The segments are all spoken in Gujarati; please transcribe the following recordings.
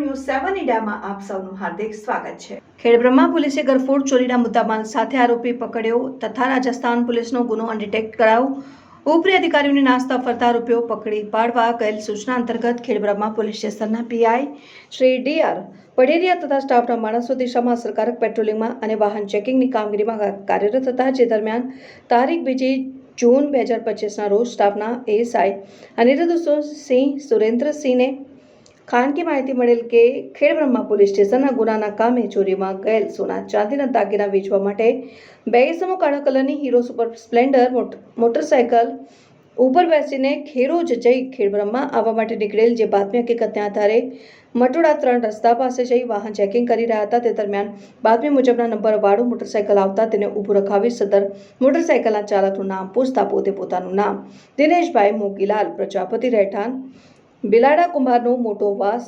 મીડિયામાં આપ સૌનું હાર્દિક સ્વાગત છે. ખેડબ્રહ્મા પોલીસે ગરફોડ ચોરીના મુદ્દામાલ સાથે આરોપી પકડ્યો તથા રાજસ્થાન પોલીસનો ગુનો અનડિટેક્ટ કરાયો. ઉપરી અધિકારીઓની નાસ્તા ફરતા આરોપીઓ પકડી પાડવા ગયેલ સૂચના અંતર્ગત ખેડબ્રહ્મા પોલીસ સ્ટેશનના PI Shri D R Paderia તથા સ્ટાફના માણસો દિશામાં અસરકારક પેટ્રોલિંગમાં અને વાહન ચેકિંગની કામગીરીમાં કાર્યરત હતા, જે દરમિયાન તારીખ બીજી જૂન બે હજાર પચીસના રોજ સ્ટાફના એએસઆઈ અનિરુદ્ધ સિંહ સુરેન્દ્રસિંહને ખાનગી માહિતી મળેલ કે ખેડબ્રહ્મા પોલીસ સ્ટેશનના ગુનાના કામે ચોરીમાં ગયેલ સોના ચાંદીના દાગીના વેચવા માટે બે ઇસમો કાળા કલરની હીરો સુપર સ્પ્લેન્ડર, મોટ- મોટરસાયકલ ઉપર બેસીને ખેરોજ જઈ ખેડબ્રહ્મા આવવા માટે નીકળેલ જે બાતમી હકીકતના આધારે મટોડા ત્રણ રસ્તા પાસે જઈ વાહન ચેકિંગ કરી રહ્યા હતા. તે દરમિયાન બાતમી મુજબના નંબર વાળું મોટરસાયકલ આવતા તેને ઊભું રખાવી સદર મોટરસાયકલના ચાલકનું નામ પૂછતા પોતે પોતાનું નામ દિનેશભાઈ મોગીલાલ પ્રજાપતિ રહેઠાણ બિલાડા કુંભારનો મોટો વાસ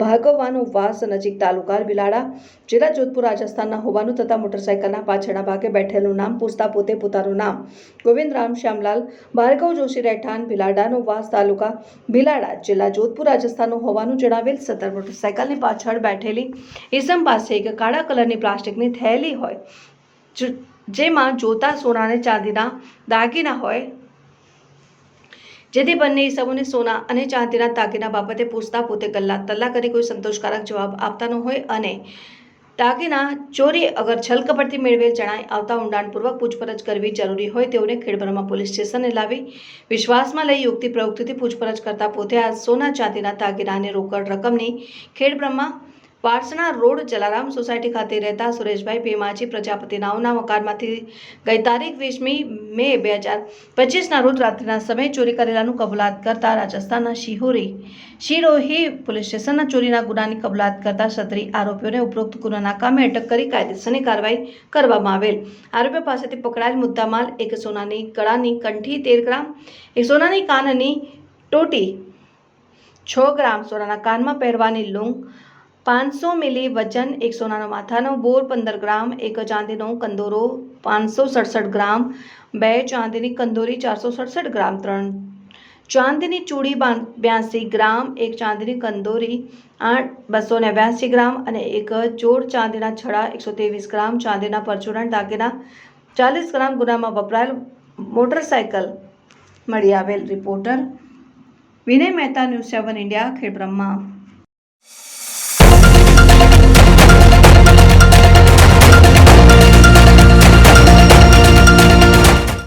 ભાગવવાનો વાસ નજીક તાલુકા બિલાડા, જિલ્લા જોધપુર રાજસ્થાનના હોવાનું તથા મોટરસાયકલના પાછળના ભાગે બેઠેલું નામ પૂછતા પોતે પોતાનું નામ. ગોવિંદ રામ શ્યામલાલ, ભાર્ગવ જોશી રહેઠાણ, બિલાડાનો વાસ તાલુકા બિલાડા, જિલ્લા જોધપુર રાજસ્થાનનું હોવાનું જણાવેલ સતર મોટરસાયકલની પાછળ બેઠેલી ઇસમ પાસે એક કાળા કલરની પ્લાસ્ટિકની થેલી હોય જેમાં જોતા સોનાને ચાંદીના દાગીના હોય જેથી બંને ઈસમોને સોના અને ચાંદીના દાગીના બાબતે પૂછતા પોતે ગલ્લા તલ્લા કરી કોઈ સંતોષકારક જવાબ આપતા ન હોય અને દાગીના ચોરી અગર છલકપટથી મેળવેલ જણાય આવતા ઊંડાણપૂર્વક પૂછપરછ કરવી જરૂરી હોય તેઓને ખેડબ્રહ્મા પોલીસ સ્ટેશને લાવી વિશ્વાસમાં લઈ યુક્તિ પ્રયુક્તિથી પૂછપરછ કરતા પોતે આ સોના, ચાંદીના દાગીના અને રોકડ રકમની ખેડબ્રહ્મા વારસણા રોડ જલારામ સોસાયટી ખાતે રહેતા સુરેશભાઈ ભીમાજી પ્રજાપતિ નાવના મકાનમાંથી ગઈ તારીખ વીસમી મે બે હજાર પચીસના રોજ રાત્રિના સમયે ચોરી કરેલાનું કબૂલાત કરતા રાજસ્થાનના શિહોરી, શિરોહી પોલીસ સ્ટેશનના ચોરીના ગુનાની કબૂલાત કરતા સત્રી આરોપીઓને ઉપરોક્ત ગુનાના કામે અટક કરી કાયદેસરની કાર્યવાહી કરવામાં આવેલ. આરોપીઓ પાસેથી પકડાયેલ મુદ્દામાલ એક સોનાની કળાની કંઠી, તેર ગ્રામ, એક સોનાની કાનની ટોટી, છ ગ્રામ સોનાના કાનમાં પહેરવાની લૂંગ પાંચસો મિલી વજન એક સોનાનો માથાનો બોર પંદર ગ્રામ, એક ચાંદીનો કંદોરો પાંચસો સડસઠ ગ્રામ, બે ચાંદીની કંદોરી ચારસો સડસઠ ગ્રામ, ત્રણ ચાંદીની ચૂડી બ્યાસી ગ્રામ, એક ચાંદીની કંદોરી આઠ બસો નેવ્યાસી ગ્રામ અને એક જોડ ચાંદીના છડા એકસો ત્રેવીસ ગ્રામ, ચાંદીના પરચુરણ દાગીના ચાલીસ ગ્રામ ગુનામાં વપરાયેલ મોટરસાયકલ મળી આવેલ reporter Vinay Mehta, news seven India, Khedbrahma.